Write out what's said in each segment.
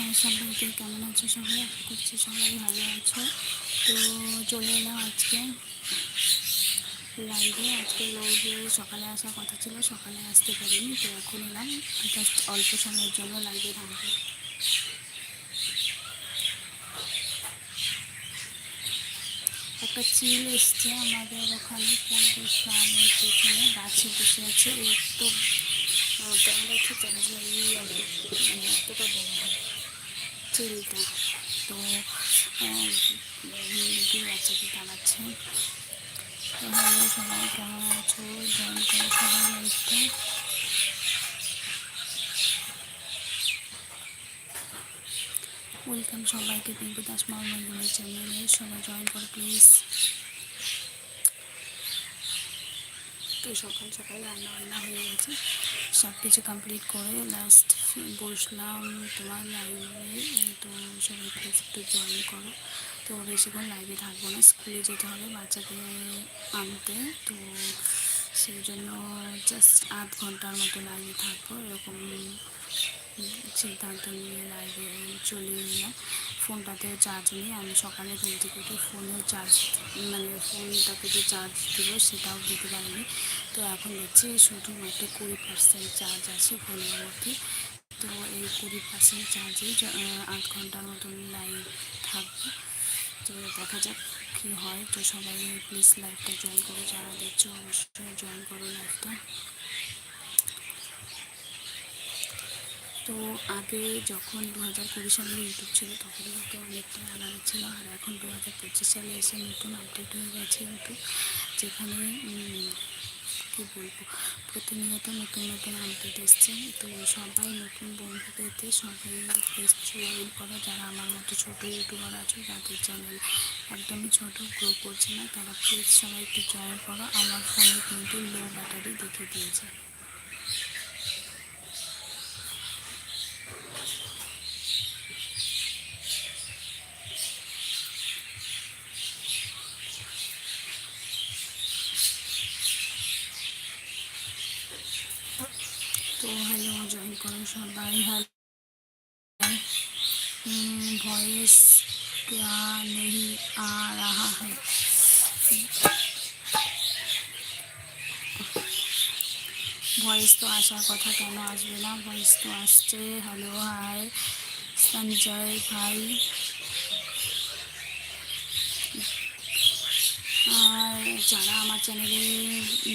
নমস্কার সবাইকে কেমন আছো, সবাই আশা করছি সবাই ভালো আছো। তো চলে এলাম আজকে লাইভে আজকে লাইভে সকালে আসার কথা ছিল, সকালে আসতে পারিনি, তো এখন এলাম। জাস্ট অল্প সময়ের জন্য লাইভে থাকবে। একটা চিল এসছে আমাদের ওখানে পল্টুর ফার্মের পেছনে, গাছে বসে আছে। ও তো দেখা যাচ্ছে আর মানে এতটা বড়। চিলটা তো বাচ্চাকে হ্যালো সবাই কেমন আছো? সবাই ওয়েলকাম সবাইকে পিঙ্কু দাস মামুনের চ্যানেলে সবাই জয়েন করো প্লিজ তো সকাল সকাল রান্না বান্না হয়ে গেছে। সব কিছু কমপ্লিট করে লাস্ট বসলাম। তোমার লাইভে তো সবাই প্লিজ একটু জয়েন করো। তো বেশিক্ষণ লাইভে থাকব না স্কুলে যেতে হবে বাচ্চাকে আনতে। তো সেই জন্য জাস্ট আধ ঘণ্টার মতো লাইভে থাকব, এরকম সিদ্ধান্ত নিয়ে লাইভে চলে এলাম। ফোনটাতেও চার্জ নেই। আমি সকালে ঘুম থেকে উঠে ফোনেও চার্জ মানে ফোনটাকে যে চার্জ দিব সেটাও দিতে পারিনি। তো এখন দেখছি শুধুমাত্র কুড়ি পার্সেন্ট চার্জ আছে ফোনের মধ্যে। তো এই কুড়ি পার্সেন্ট চার্জে আধ ঘণ্টার মতন লাইভ থাকবে। তো দেখা যাক কী হয়। তো সবাই প্লিজ লাইভটা জয়েন করো, যারা দেখছ অবশ্যই জয়েন করো লাইভটা তো আগে যখন দু হাজার কুড়ি সালে ইউটিউব ছিল, তখন কিন্তু অনেকটা আলাদা ছিল। আর এখন দু হাজার পঁচিশ সালে এসে নতুন আপডেট হয়ে গেছে ইউটিউব যেখানে কী বলব, প্রতিনিয়ত নতুন নতুন আপডেট এসছে। তো সবাই নতুন বন্ধু পেতে সবাই প্লিজ জয়েন করো। যারা আমার মতো ছোটো ইউটিউবার আছো, যাদের চ্যানেল একদমই ছোটো গ্রো করছে না, তারা প্লিজ সবাই একটু জয়েন করো। আমার ফোনে কিন্তু লো ব্যাটারি দেখে দিয়েছে। करो सबाई हेलो वॉइस क्या नहीं आ रहा है ভয়েস তো আসার কথা কেন আসবে না ভয়েস তো আসছে হ্যালো হাই সঞ্জয় ভাই আর যারা আমার চ্যানেলে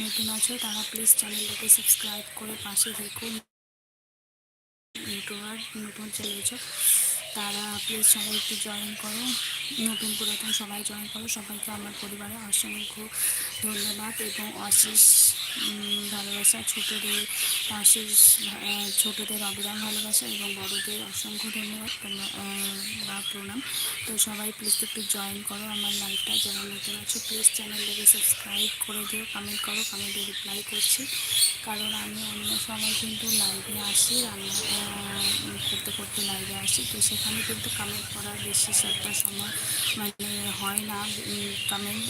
নতুন আছো তারা প্লিজ চ্যানেলটাকে সাবস্ক্রাইব করে পাশে দেখুন নতুন চলেছ তারা প্লিজ সবাই একটু জয়েন করো। নতুন পুরাতন সবাই জয়েন করো। সবাইকে আমার পরিবারে অসংখ্য ধন্যবাদ এবং অশেষ ভালোবাসা ছোটদের আহ, ছোটদের অবিরাম ভালোবাসা এবং বড়দের অসংখ্য ধন্যবাদ বা প্রণাম। তো সবাই প্লিজ একটু জয়েন করো আমার লাইভটা যারা নতুন আছো প্লিজ চ্যানেলটাকে সাবস্ক্রাইব করে দিও কমেন্ট করো কমেন্টে রিপ্লাই করছি। কারণ আমি অন্য সময় কিন্তু লাইভে আসি রান্না করতে করতে লাইভে আসি তো সেখানে কিন্তু কমেন্ট করার বেশি একটা সময় মানে হয় না কমেন্ট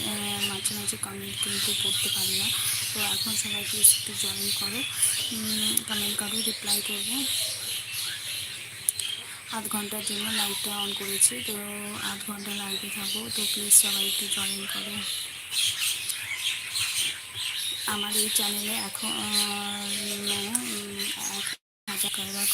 মাঝে মাঝে কমেন্ট কিন্তু পড়তে পারি না। তো এখন সবাই প্লিজ একটু জয়েন করো কমেন্ট করো রিপ্লাই করব আধ ঘণ্টার জন্য লাইটটা অন করেছি, তো আধ ঘণ্টা লাইটে থাকব তো প্লিজ সবাই একটু জয়েন করো। আমার এই চ্যানেলে এখন এক হাজার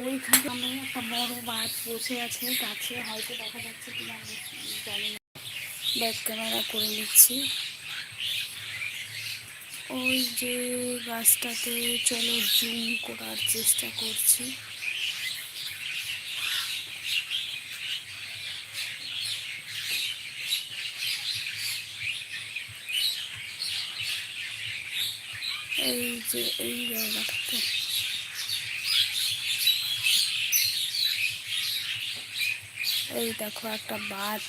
ওইখানে আমি একটা বড় গাছ বসে আছে গাছে হয়তো দেখা যাচ্ছে কিনা, আমি জানি না। ব্যাক ক্যামেরা করে নিচ্ছি। ওই যে গাছটাতে চলো জুম করার চেষ্টা করছি। এই যে, এই জায়গাটাতে। এই দেখো একটা বাজ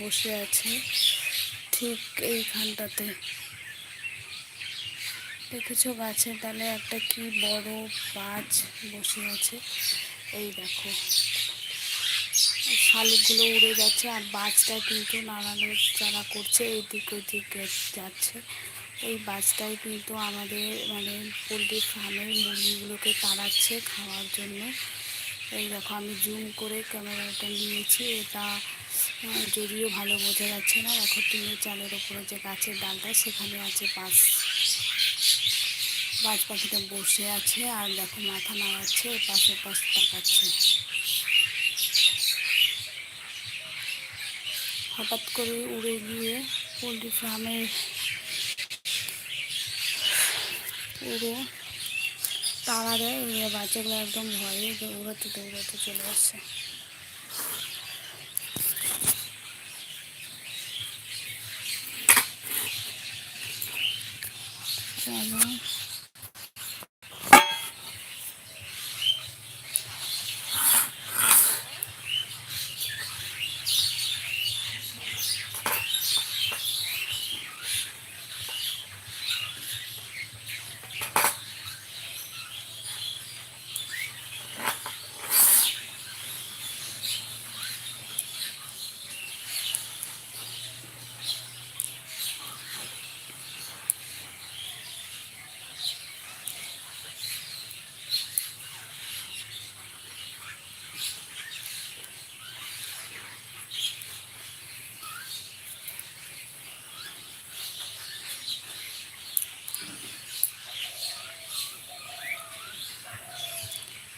বসে আছে ঠিক এইখানটাতে। দেখেছ গাছের ডালে একটা কি বড় বাজ বসে আছে? এই দেখো। শালুকগুলো উড়ে যাচ্ছে আর বাজটা কিন্তু নানানের যারা করছে এইদিক ওইদিক যাচ্ছে। এই বাজটাই কিন্তু আমাদের মানে পোলট্রি ফার্মের মুরগিগুলোকে তাড়াচ্ছে খাওয়ার জন্য। এই দেখো, আমি জুম করে ক্যামেরাটা নিয়েছি। এটা যদিও ভালো বোঝা যাচ্ছে না। দেখো, টিনের চালের ওপরে যে গাছের ডালটা, সেখানে আছে বাজ বাজ পাখিটা বসে আছে আর দেখো, মাথা নাড়াচ্ছে পাশে পাশ তাকাচ্ছে। হঠাৎ করে উড়ে গিয়ে পোলট্রি ফার্মের পুরো তাড়া দেয় বাচ্চাগুলো একদম ভয়ে দৌড়াতে দৌড়াতে চলে আসছে চলো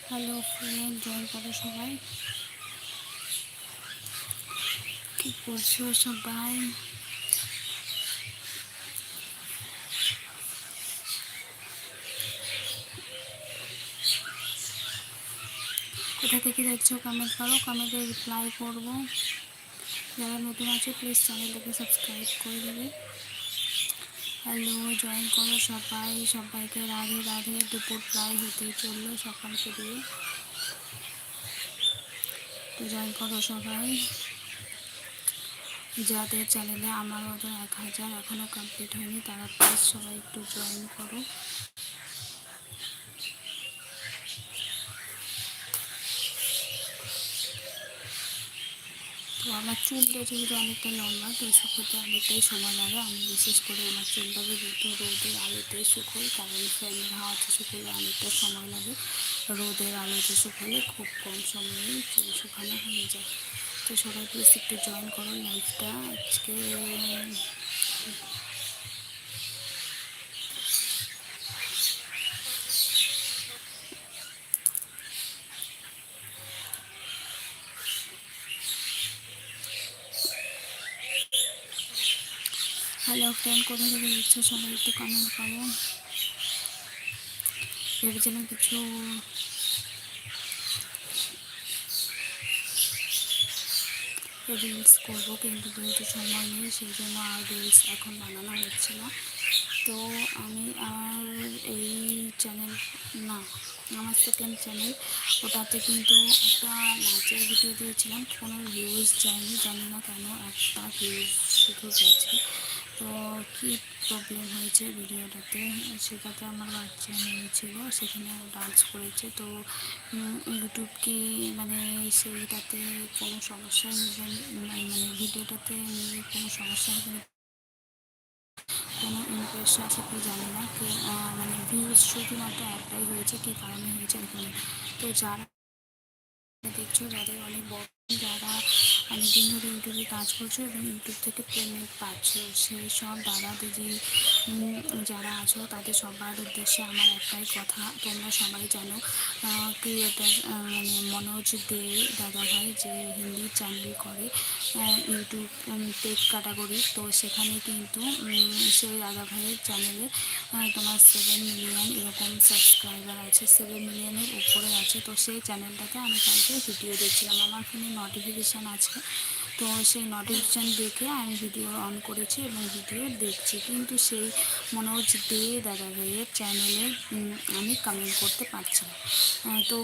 হ্যালো জয়েন করো সবাই। কি করছ সবাই কোথা থেকে দেখছ কমেন্ট করো কমেন্টে রিপ্লাই করব। যারা নতুন আছে প্লিজ চ্যানেলটাকে সাবস্ক্রাইব করে দেবে। হ্যালো জয়েন করো সবাই। সবাইকে রাধে রাধে। দুপুর প্রায় হতেই চলল সকাল পেরিয়ে জয়েন করো সবাই। যাদের চ্যানেলে আমার মতো এক হাজার এখনও কমপ্লিট হয়নি, তারা প্লিজ সবাই একটু জয়েন করো। তো আমার চুলটা যেহেতু অনেকটা লম্বা, তো শুকোতে অনেকটাই সময় লাগে। আমি বিশেষ করে আমার চুলটাকে যেহেতু রোদের আলোতে শুকোই, কারণ ফ্যানের হাওয়াতে শুকোলে অনেকটা সময় লাগে। রোদের আলোতে শুকোলে খুব কম সময়ে চুল শুকানো হয়ে যায়। তো সবাই প্লিজ একটু জয়েন করো লাইফটা আজকে হ্যালো ফ্রেন্ড কোথা থেকে দেখছ? সবাই একটু কমেন্ট করো। ভেবেছিলাম কিছু রিলস করব, কিন্তু যেহেতু সময় নেই, সেই জন্য আর রিলস এখন বানানো হচ্ছে না। তো আমি আর এই চ্যানেল না, আমার সেকেন্ড চ্যানেল ওটাতে কিন্তু একটা নাচের ভিডিও দিয়েছিলাম। কোনো ভিউজ যায়নি, জানি না কেন, একটা ভিউজ শুধু গেছে। তো কী প্রবলেম হয়েছে ভিডিওটাতে? সেটাতে আমার বাচ্চা নিয়েছিল সেখানে ডান্স করেছে। তো ইউটিউব কি মানে সেইটাতে কোনো সমস্যা মানে ভিডিওটাতে কোনো সমস্যা হবে কোনো ইন্টারেস্ট আছে কি জানি না। কি মানে ভিউজ শুধুমাত্র একটাই হয়েছে, কী কারণে হয়েছে তো যারা দেখছ, যাদের অনেক বড় যারা অনেক দিন ধরে ইউটিউবে কাজ করছ এবং ইউটিউব থেকে পেমেন্ট পাচ্ছ, সেই সব দাদা দিদি যারা আছো তাদের সবার উদ্দেশ্যে আমার একটাই কথা, তোমরা সবাই জানো ক্রিয়েটার মানে মনোজ দে দাদা ভাই যে হিন্দি চ্যানেল করে ইউটিউব টেক ক্যাটাগরি তো সেখানে কিন্তু সেই দাদা ভাইয়ের চ্যানেলে তোমার সেভেন মিলিয়ন এরকম সাবস্ক্রাইবার আছে সেভেন মিলিয়নের উপরে আছে, তো সেই চ্যানেলটাকে আমি কালকে ভিডিও দেখছিলাম, আমার ফোনে নোটিফিকেশান আছে। তো সেই নোটিফিকেশান দেখে আমি ভিডিও অন করেছি এবং ভিডিও দেখছি। কিন্তু সেই মনোজ দে দাদা ভাইয়ের চ্যানেলে আমি কমেন্ট করতে পারছি না। তো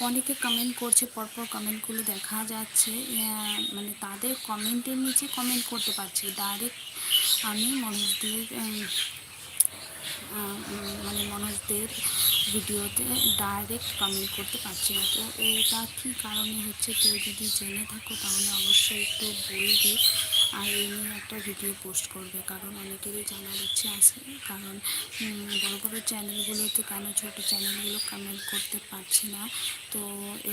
অনেকে কমেন্ট করছে পরপর কমেন্টগুলো দেখা যাচ্ছে। মানে তাদের কমেন্টের নিচে কমেন্ট করতে পারছি। ডাইরেক্ট আমি আহ, উম, মানে মানুষদের ভিডিওতে ডাইরেক্ট কমেন্ট করতে পারছি না। তো এটা কী কারণে হচ্ছে? কেউ যদি জেনে থাকো তাহলে অবশ্যই একটু বলবে। আর এই নিয়ে একটা ভিডিও পোস্ট করবে, কারণ অনেকেরই জানার ইচ্ছে আছে। কারণ বড় বড় চ্যানেলগুলোতে কেন ছোটো চ্যানেলগুলো কমেন্ট করতে পারছি না? তো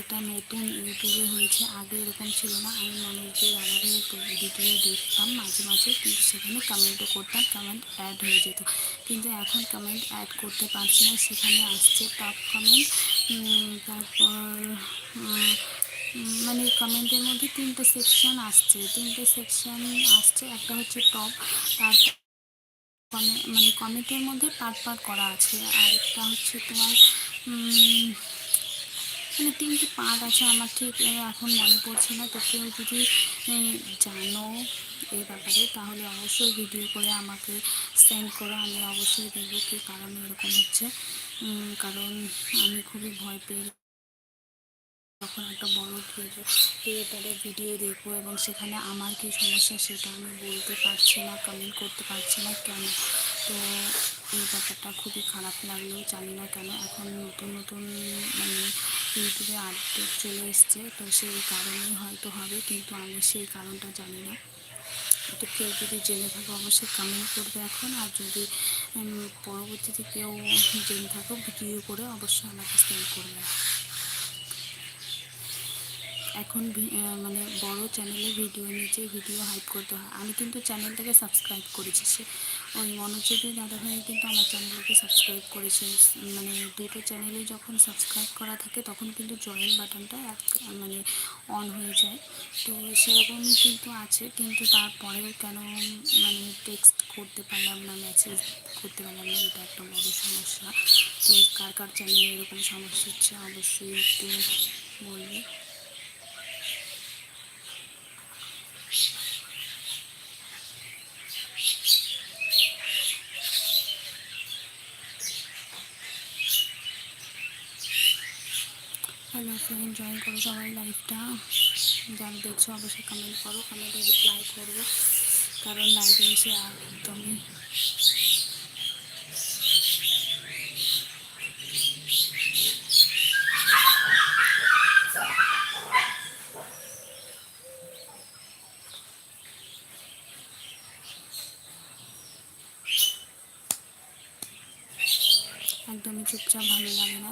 এটা নতুন ইউটিউবে হয়েছে, আগে এরকম ছিল না। আমি মনোজদের আমাদের ভিডিও দেখতাম মাঝে মাঝে, কিন্তু সেখানে কমেন্টও করতাম কমেন্ট অ্যাড হয়ে যেত। কিন্তু এখন কমেন্ট অ্যাড করতে পারছি না, সেখানে আসছে টপ কমেন্ট তারপর মানে কমেন্টের মধ্যে তিনটে সেকশন আসছে। তিনটে সেকশন আসছে, একটা হচ্ছে টপ কমে- মানে কমেন্টের মধ্যে পার্ট পার্ট করা আছে। আর একটা হচ্ছে তোমার মানে তিনটে পার্ট আছে আমার ঠিক এখন মনে পড়ছে না। তো কেউ যদি জানো এই ব্যাপারে, তাহলে অবশ্যই ভিডিও করে আমাকে সেন্ড করো। আমি অবশ্যই দেখব কী কারণে এরকম হচ্ছে। কারণ আমি খুবই ভয় পেয়ে যখন একটা বড় ক্রিয়েটারের ভিডিও দেখব এবং সেখানে আমার কী সমস্যা সেটা আমি বলতে পারছি না কমেন্ট করতে পারছি না কেন? তো এই ব্যাপারটা খুবই খারাপ লাগল, জানি না কেন। এখন নতুন নতুন মানে ইউটিউবে আপডেট চলে এসছে, তো সেই কারণেই হয়তো হবে, কিন্তু আমি সেই কারণটা জানি না। তো কেউ যদি জেনে থাকো, অবশ্যই কমেন্ট করবে এখন, আর যদি পরবর্তীতে কেউ জেনে থাকো ভিডিও করে অবশ্যই আমাকে সেন্ড করবে। এখন মানে বড় চ্যানেলে ভিডিও নিচে ভিডিও হাইপ করতে হয়। আমি কিন্তু চ্যানেলটাকে সাবস্ক্রাইব করেছি। সে ওই মনোযোগী দাদাভাই কিন্তু আমার চ্যানেলটাকে সাবস্ক্রাইব করেছে। মানে দুটো চ্যানেলে যখন সাবস্ক্রাইব করা থাকে, তখন কিন্তু জয়েন বাটনটা এক মানে অন হয়ে যায়। তো সেরকমই কিন্তু আছে। কিন্তু তারপরেও কেন মানে টেক্সট করতে পারলাম না মেসেজ করতে পারলাম না, এটা একটা বড় সমস্যা। তো কার কার চ্যানেলে এরকম সমস্যা হচ্ছে, অবশ্যই একটু বলবে। হ্যালো ফ্রেন্ড জয়েন করো সবাই লাইফটা যারা দেখছ, অবশ্যই কমেন্ট করো। কমেন্টে রিপ্লাই করব কারণ লাইভে এসে একদমই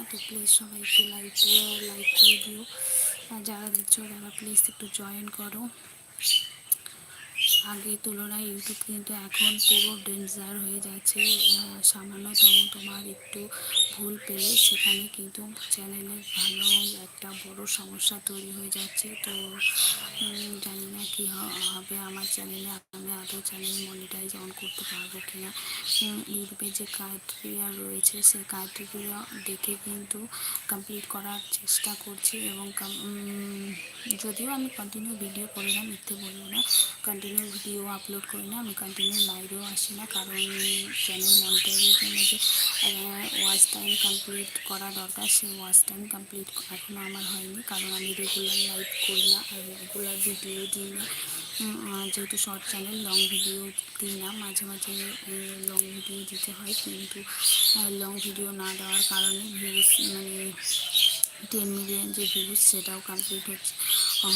তো প্লিজ সবাই একটু লাইভে লাইক করে দিও। আর যারা দেখছ তারা প্লিজ একটু জয়েন করো। আগে তুলনায় ইউটিউব কিন্তু এখন পুরো ডেঞ্জার হয়ে যাচ্ছে। সামান্যতম তোমার একটু ভুল পেলে সেখানে কিন্তু চ্যানেলের ভালো একটা বড় সমস্যা তৈরি হয়ে যাচ্ছে। তো জানি না কী হবে আমার চ্যানেলে আমি আদৌ চ্যানেল মনিটাইজ অন করতে পারব কিনা উম, ইউটিউবে যে ক্রাইটেরিয়া রয়েছে সেই ক্রাইটেরিয়া দেখে কিন্তু কমপ্লিট করার চেষ্টা করছি এবং যদিও আমি কন্টিনিউ ভিডিও করি না মিথ্যে বলব না। কন্টিনিউ ভিডিও আপলোড করি না আমি কন্টিনিউ লাইভেও আসি না কারণ চ্যানেল মনিটাইজের জন্য যে ওয়াচ টাইম কমপ্লিট করা দরকার, সেই ওয়াচ টাইম কমপ্লিট এখনও আমার হয়নি, কারণ আমি রেগুলার লাইভ করি না আর রেগুলার ভিডিও দিই না। যেহেতু শর্ট চ্যানেল লং ভিডিও দিই না, মাঝে মাঝে লং ভিডিও দিতে হয়, কিন্তু লং ভিডিও না দেওয়ার কারণে ভিউজ মানে টেন মিলিয়ন যে ভিউজ সেটাও কমপ্লিট হচ্ছে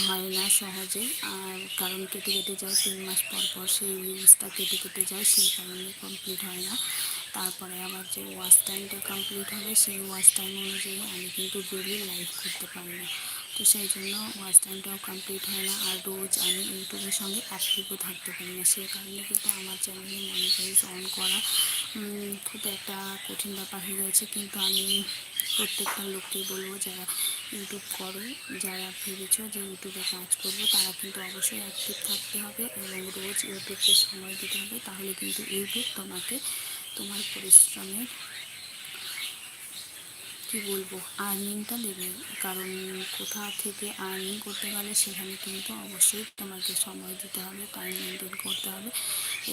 হয় না সহজে আর কারণ কেটে কেটে যায়, তিন মাস পর পর সেই ভিউজটা কেটে কেটে যায়, সেই কারণে কমপ্লিট হয় না। তারপরে আবার যে ওয়াচ টাইমটা কমপ্লিট হবে, সেই ওয়াচ টাইম অনুযায়ী আমি কিন্তু ডেলি লাইভ করতে পারি না। তো সেই জন্য ওয়াচ টাইমটাও কমপ্লিট হয় না, আর রোজ আমি ইউটিউবের সঙ্গে অ্যাক্টিভও থাকতে পারি না। সেই কারণে কিন্তু আমার চ্যানেলে মনিটাইজ অন করা খুব একটা কঠিন ব্যাপার হয়ে গেছে কিন্তু আমি প্রত্যেকটা লোককেই বলব, যারা ইউটিউব করো, যারা ভেবেছো যে ইউটিউবে কাজ করব, তারা কিন্তু অবশ্যই অ্যাক্টিভ থাকতে হবে এবং রোজ ইউটিউবকে সময় দিতে হবে। তাহলে কিন্তু ইউটিউব তোমাকে তোমার পরিশ্রমের, কি বলব আর্নিংটা দেবে। কারণ কোথা থেকে আর্নিং করতে গেলে সেখানে কিন্তু অবশ্যই তোমাকে সময় দিতে হবে টাইম মেনটেন করতে হবে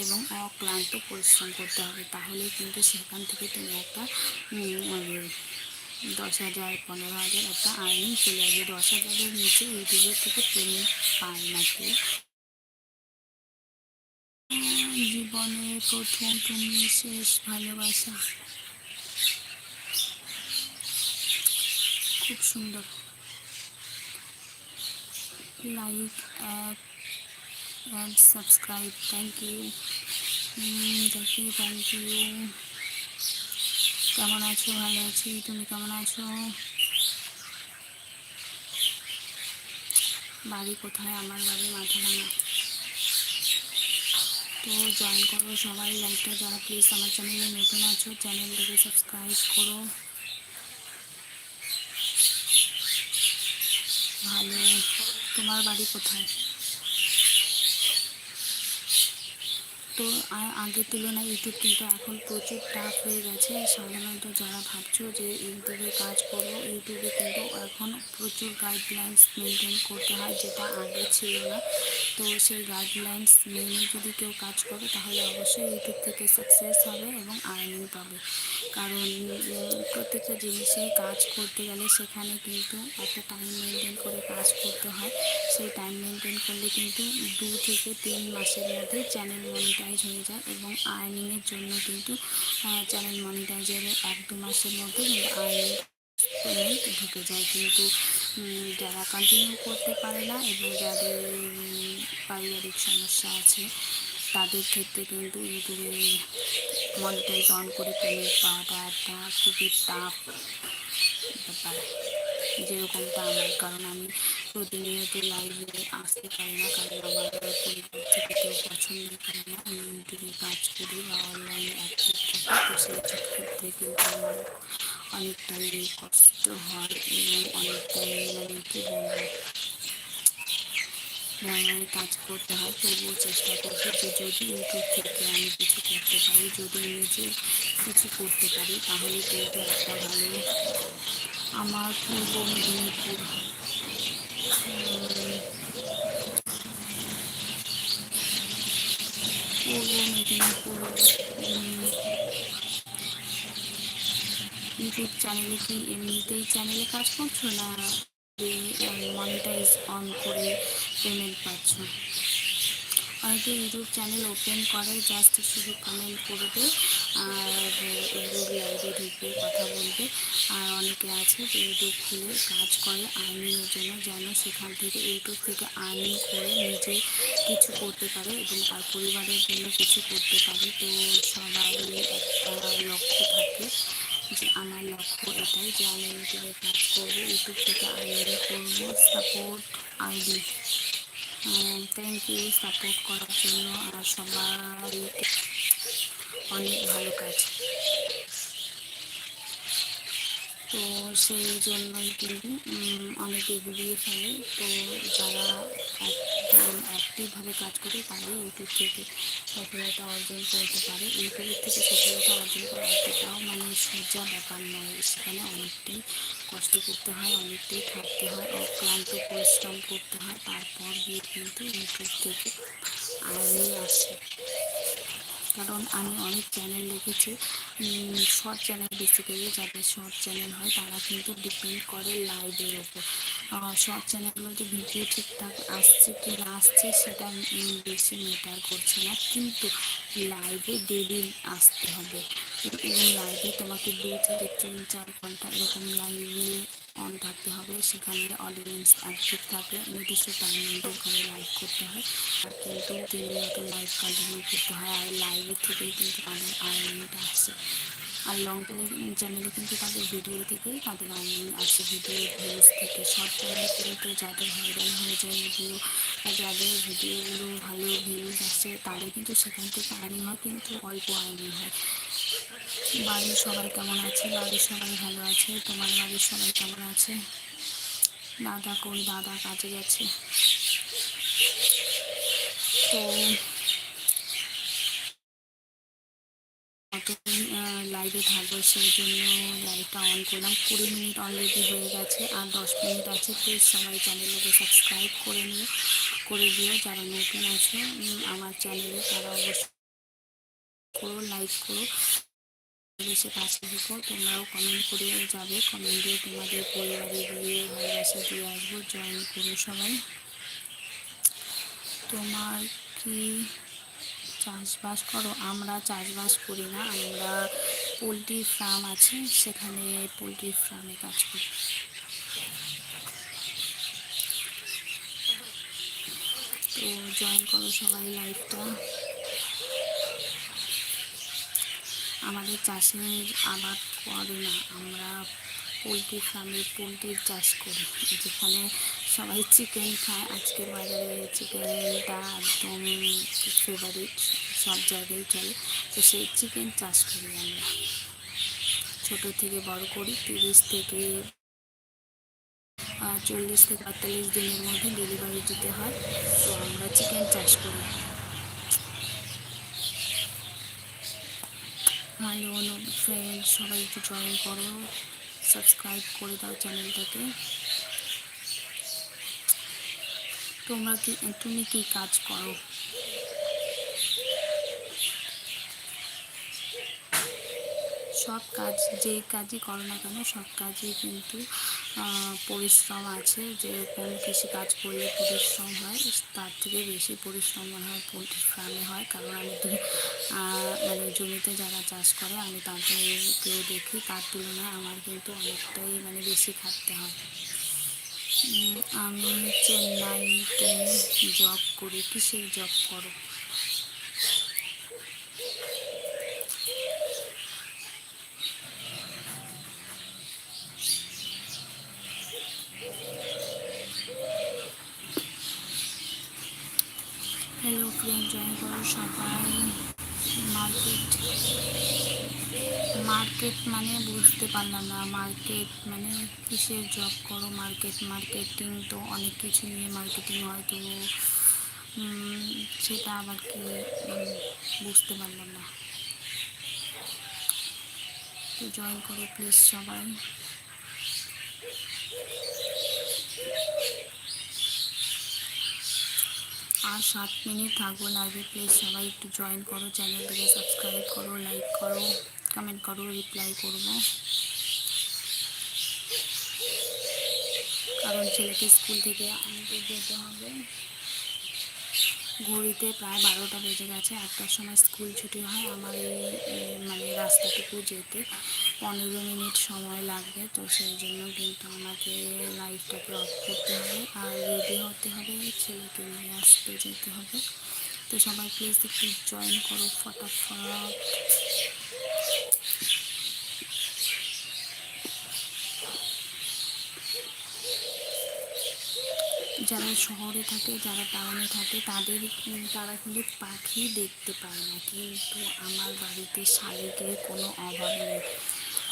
এবং অক্লান্ত পরিশ্রম করতে হবে। তাহলে কিন্তু সেখান থেকে তুমি একটা দশ হাজার, পনেরো হাজার একটা আর্নিং চলে আসবে। দশ হাজারের নিচে ইউটিউবের থেকে পেমেন্ট পায় না কেউ। জীবনে প্রথম তুমি শেষ ভালোবাসা। খুব সুন্দর। Like and subscribe thank you thank you thank you কেমন আছো? ভালো আছি। তুমি কেমন আছো? বাড়ি কোথায়? আমার বাড়ি মাথা ভাঙা তো জয়েন করো সবাই লাইকটা যারা প্লিজ আমার চ্যানেলে নতুন আছো চ্যানেলটাকে সাবস্ক্রাইব করো। ভালো। তোমার বাড়ি কোথায়? তো আগের তুলনায় ইউটিউব কিন্তু এখন প্রচুর টাফ হয়ে গেছে। সাধারণত যারা ভাবছ যে ইউটিউবে কাজ করব ইউটিউবে কিন্তু এখন প্রচুর গাইডলাইন্স মেনটেন করতে হয় যেটা আগে ছিল না। তো সেই গাইডলাইন্স মেনে যদি কেউ কাজ করে, তাহলে অবশ্যই ইউটিউব থেকে সাকসেস হবে এবং আর্নিং পাবে। কারণ প্রত্যেকটা জিনিসে কাজ করতে গেলে সেখানে কিন্তু একটা টাইম মেনটেন করে কাজ করতে হয়। সেই টাইম মেনটেন করলে কিন্তু দু থেকে তিন মাসের মধ্যে চ্যানেল মনিটাইজ হয়ে যায় এবং আর্নিংয়ের জন্য কিন্তু চ্যানেল মনিটাইজের এক দু মাসের মধ্যে কিন্তু আর্নিং পেমেন্ট ঢুকে যায়। কিন্তু যারা কন্টিনিউ করতে পারে না এবং যাদের পারিবারিক সমস্যা আছে, তাদের ক্ষেত্রে কিন্তু ইউটিউবে মনিটাইজ অন করে পেমেন্ট পাওয়াটা একটা খুবই টাফ ব্যাপার। যেরকমটা আমার, কারণ আমি প্রতিনিয়ত লাইভে আসতে পারি না, কারণ আমার পরিবার থেকে কেউ পছন্দ করে না। ইউটিউবে কাজ করি বা অনলাইনে অ্যাক্টিভ থাকি, তো সেই ক্ষেত্রে কিন্তু আমার অনেকটাই কষ্ট হয় এবং অনেকটাই মানে কী বলব কাজ করতে হয়। তবুও চেষ্টা করছি যে যদি ইউটিউব থেকে আমি কিছু করতে পারি, যদি নিজে কিছু করতে পারি, তাহলে কিন্তু একটা ভালো আমার পূর্ব মেদিনীপুর পূর্ব মেদিনীপুর ইউটিউব চ্যানেলে কি এমনিতেই চ্যানেলে কাজ করছ না মনিটাইজ অন করে পেমেন্ট পাচ্ছ? অনেকে ইউটিউব চ্যানেল ওপেন করে জাস্ট শুধু কমেন্ট করবে আর ইউটিউব লাইভে ঢুকবে কথা বলবে। আর অনেকে আছে যে ইউটিউব খুলে কাজ করে আর্নিংয়ের জন্য, যেন সেখান থেকে ইউটিউব থেকে আর্নিং করে নিজে কিছু করতে পারে এবং তার পরিবারের জন্য কিছু করতে পারে। তো সবারই একটা লক্ষ্য থাকে। যে আমার লক্ষ্য এটাই যে আমি ইউটিউবে কাজ করব, ইউটিউব থেকে আর্নিং করব support ID. Thank you support করার জন্য আর সবাই অনেক ভালো কাজ। তো সেই জন্যই কিন্তু অনেকে এগিয়ে ফেলে। তো যারা অ্যাক্টিভভাবে কাজ করে তারা ইউটিউব থেকে সফলতা অর্জন করতে পারে। ইউটিউবের থেকে সফলতা অর্জন করা এতটাও মানে সোজা ব্যাপার নয়। সেখানে অনেকটাই কষ্ট করতে হয়, অনেকটাই থাকতে হয়, অক্লান্ত পরিশ্রম করতে হয়। তারপর গিয়ে কিন্তু ইউটিউব থেকে আর্নি আসে। কারণ আমি অনেক চ্যানেল দেখেছি। শর্ট চ্যানেল বেসিক্যালি যাদের শর্ট চ্যানেল হয়, তারা কিন্তু ডিপেন্ড করে লাইভের ওপর শর্ট চ্যানেলগুলোতে ভিডিও ঠিকঠাক আসছে কি না আসছে, সেটা বেশি ম্যাটার করছে না। কিন্তু লাইভে ডেলি আসতে হবে। এবং লাইভে তোমাকে দু থেকে তিন, চার ঘণ্টা এরকম লাইভে অন থাকতে হবে। সেখানে অডিয়েন্স অ্যাক্টিভ থাকলে নির্দিষ্ট টাইম মেনটেন করে লাইভ করতে হয়। আর কিন্তু তিন মতো লাইভ কন্টিনিউ করতে হয়। আর লাইভের থেকেই কিন্তু তাদের আর্নিংটা আসে। আর লং চ্যানেলে কিন্তু তাদের ভিডিও থেকেই তাদের আর্নিং আসে। ভিডিও ভিউজ থেকে। শর্ট চ্যানেল তো যাদের ভাইরাল হয়ে যায় ভিডিও যাদের ভিডিওগুলো ভালো ভিউজ আসে তাদের কিন্তু সেখান থেকে আর্নিং হয়। কিন্তু অল্প আর্নিং হয়। বাড়ির সবাই কেমন আছে? বাড়ির সবাই ভালো আছে? তোমার বাড়ির সবাই কেমন আছে? দাদা কই? দাদা কাজে গেছে। তো লাইভে থাকব সেই জন্য লাইভটা অন করলাম। কুড়ি মিনিট অলরেডি হয়ে গেছে আর দশ মিনিট আছে। প্লিজ সবাই চ্যানেলটাকে সাবস্ক্রাইব করে নিও, করে দিও। যারা নতুন আছে আমার চ্যানেলে তারা অবশ্যই করো লাইক করো বেশি পাশে থেকো তোমরাও কমেন্ট করে যাবে। কমেন্ট দিয়ে তোমাদের পরিবারে দিয়ে ভালোবাসা দিয়ে আসব জয়েন করো সবাই। তোমার কি চাষবাস করো? আমরা চাষবাস করি না, আমরা পোলট্রি ফার্ম আছে, সেখানে পোলট্রি ফার্মে কাজ করি। তো জয়েন করো সবাই লাইভটা আমাদের চাষের আবাদ করে না, আমরা পোলট্রি ফার্মে পোলট্রির চাষ করি। যেখানে সবাই চিকেন খায়, আজকের বাজারে চিকেনটা একদম ফেভারিট সব জায়গায় চলে। তো সেই চিকেন চাষ করি আমরা। ছোটো থেকে বড় করি, তিরিশ থেকে চল্লিশ থেকে পঁয়তাল্লিশ দিনের মধ্যে ডেলিভারি দিতে হয়। তো আমরা চিকেন চাষ করি। হ্যালো ফ্রেন্ড সবাই একটু জয়েন করো সাবস্ক্রাইব করে দাও চ্যানেলটাকে তোমরা কি, তুমি কি কাজ করো? সব কাজ, যে কাজই করো না কেন, সব কাজই কিন্তু পরিশ্রম আছে। যেরকম কৃষি কাজ করলে পরিশ্রম হয়, তার থেকে বেশি পরিশ্রম মনে হয় পোলট্রি ফার্মে হয়। কারণ আমি তো মানে জমিতে যারা চাষ করে, আমি তাদেরকেও দেখি, তার তুলনায় আমার কিন্তু অনেকটাই মানে বেশি খাটতে হয়। আমি চেন্নাইতে জব করি, কিসের জব করো হ্যালো ফ্রেন্ড সবাই মার্কেট মার্কেট মানে বুঝতে পারলাম না। মার্কেট মানে কিসের জব করো? মার্কেট মার্কেটিং তো অনেক কিছু নিয়ে মার্কেটিং হয় তো সেটা আবার কি বুঝতে পারলাম না। জয়েন করো প্লিজ সবাই। আর সাত মিনিট থাকব লাইভে প্লিজ সবাই একটু জয়েন করো চ্যানেলটাকে সাবস্ক্রাইব করো লাইক করো কমেন্ট করো রিপ্লাই করব। কারণ ছেলেকে স্কুল থেকে আনতে যেতে হবে। ঘড়িতে প্রায় বারোটা বেজে গেছে, একটার সময় স্কুল ছুটি হয়, আমার এই মানে রাস্তাটুকু যেতে। পনেরো মিনিট সময় লাগবে, তো সেই জন্য কিন্তু আমাকে লাইফটাকে অফ করতে হবে। আর রেডি হতে হবে ছেলেকে নিয়ে আসতে যেতে হবে। তো সবাই প্লিজ একটু জয়েন করো ফটাফট। যারা শহরে থাকে, যারা টাউনে থাকে, তাদের তারা কিন্তু পাখি দেখতে পায় না। কিন্তু আমার বাড়িতে শালিকের কোনো অভাব নেই।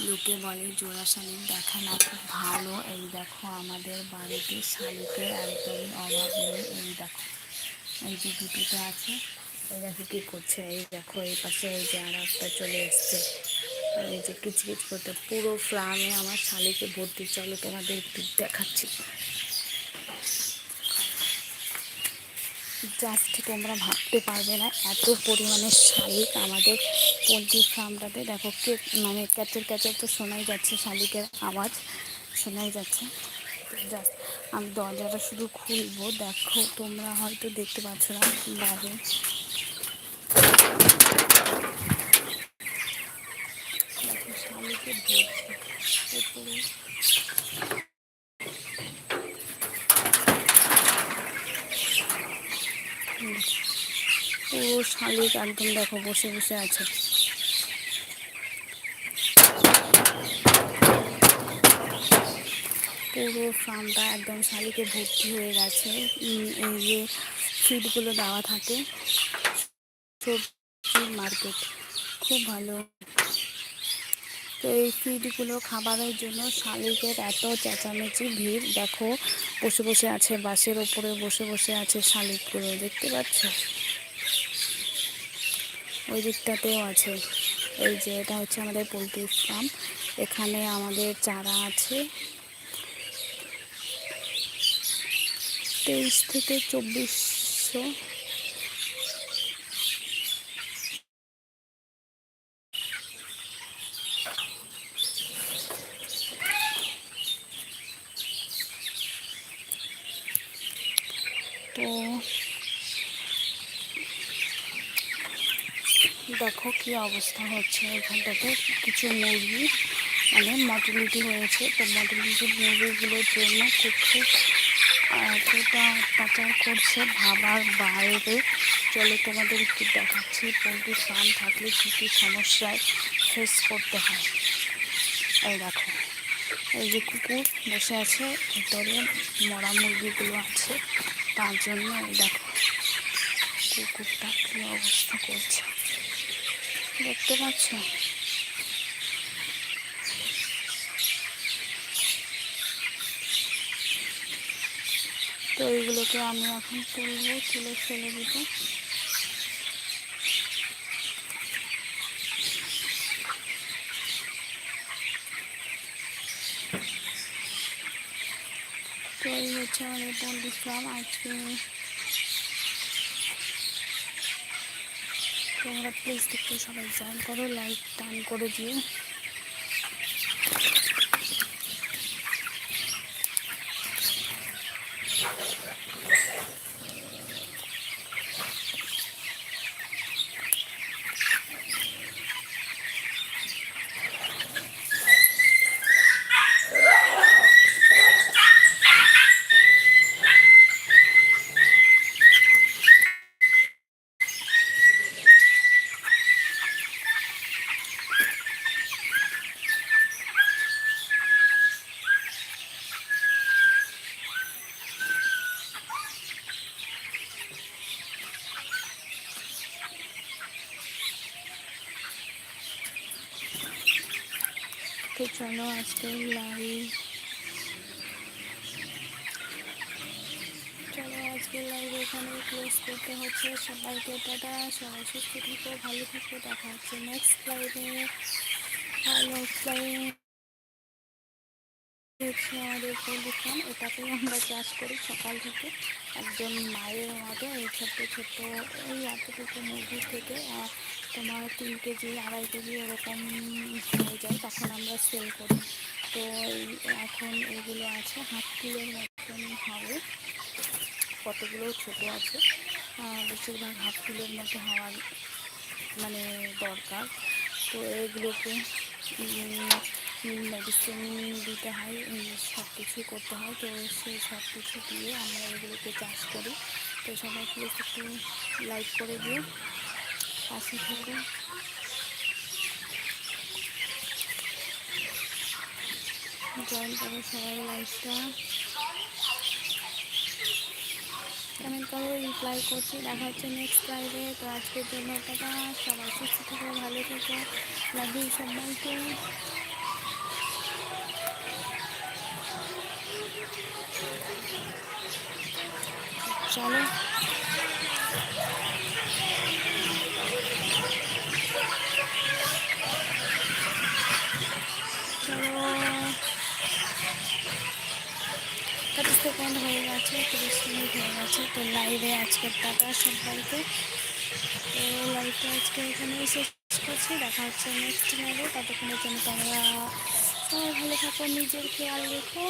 লোকে বলে জোড়া শালিক দেখা না খুব ভালো। এই দেখো আমাদের বাড়িতে শালিকের একদমই অভাব নেই। এই দেখো, এই যে দুটোতে আছে। এই দেখো কী করছে, এই দেখো এই পাশে এই যে আর একটা চলে এসছে। এই যে কিচকিচ করতে পুরো ফ্রামে আমার শালিকে ভর্তি। চলো তোমাদের একটু দেখাচ্ছি। জাস্ট তোমরা ভাবতে পারবে না এত পরিমাণে শালিক আমাদের পোলট্রি ফার্মটাতে। দেখো কে মানে ক্যাচের ক্যাচের তো শোনাই যাচ্ছে শালিকের আওয়াজ, শোনাই যাচ্ছে। জাস্ট আমি দরজাটা শুধু খুলবো, দেখো তোমরা হয়তো দেখতে পাচ্ছ না বাইরে শালিকে উপরে হুম। পুরো শালিক একদম দেখো, বসে বসে আছে। পুরো ফার্মটা একদম শালিকে ভর্তি হয়ে গেছে। এই যে ফিডগুলো দেওয়া থাকে, সবজি মার্কেট খুব ভালো। তো এই ফিডগুলো খাবারের জন্য শালিকের এত চেঁচামেচি ভিড়। দেখো, বসে বসে আছে বাসের ওপরে বসে বসে আছে শালিকগুলো দেখতে পাচ্ছ? ওই দিকটাতেও আছে। এই যে এটা হচ্ছে আমাদের পোলট্রি ফার্ম এখানে আমাদের চারা আছে। তেইশ থেকে চব্বিশশো তো দেখো কি অবস্থা হচ্ছে এখানটাতে। কিছু মুরগি মানে মর্টিলিটি হয়েছে। তো মর্টিলিটি মুরগিগুলোর জন্য কিছু এতটা অত্যাচার করছে ভাবার বাইরে। চলে তোমাদের একটু দেখাচ্ছি, পোলট্রি ফার্ম থাকলে কী কী সমস্যায় ফেস করতে হয়। এই দেখো, এই যে কুকুর বসে আছে, ভিতরে মরা মুরগিগুলো আছে। তার জন্য এই দেখো, কুকুরটা কী অবস্থা করছে। দেখতে পাচ্ছ? তো এইগুলোকে আমি এখন তুলবো, তুলে ফেলে দিব। তো এই হচ্ছে আমাদের পোলট্রি ফার্ম আজকে তোমরা প্লিজ দেখতে সবাই জয়েন করো লাইক টান করে দিও তো চলো আজকে লাইভ চলো আজকে লাইভ এখানে ক্লোজ করতে হচ্ছে। সবাইকে টাটা, সবাই সুস্থ থেকো, ভালো থেকো। দেখা হচ্ছে নেক্সট লাইভে ভালো লাইভ হচ্ছে আমাদের পোলট্রি ফার্ম এটাতেই আমরা চাষ করি সকাল থেকে। একজন মায়ের মতো এই ছোট্ট ছোট্ট এই এতটুকু মুরগি থেকে তোমার তিন কেজি, আড়াই কেজি এরকম হয়ে যায়, তখন আমরা সেল করি। তো এখন এগুলো আছে হাফ কিলোর মতন হবে। কতগুলো ছোট আছে বেশিরভাগ হাফ কিলোর মতো হওয়ার মানে দরকার। তো এগুলোকে মেডিসিন দিতে হয় সব কিছুই করতে হয়। তো সেই সব কিছু দিয়ে আমরা এগুলোকে চাষ করি। তো সবাই প্লিজ একটু লাইক করে দিও। পাশে থেকে। জয়েন করো সবাই লাইকটা কমেন্ট করো রিপ্লাই করছি। দেখা হচ্ছে নেক্সট লাইভে তো আজকের জন্য টাটা। সবাই সুস্থ থেকো, ভালো থেকো। লাভ ইউ সবাইকে। চলো। তিরিশ সেকেন্ড হয়ে গেছে তিরিশ মিনিট হয়ে গেছে। তো লাইভে আজকের টাটা সবাইকে তো লাইভটা আজকে এখানে শেষ করছি। দেখা হচ্ছে নেক্সট লাইভে ততক্ষণের জন্য তোমরা সবাই ভালো থাকো, নিজের খেয়াল রেখো।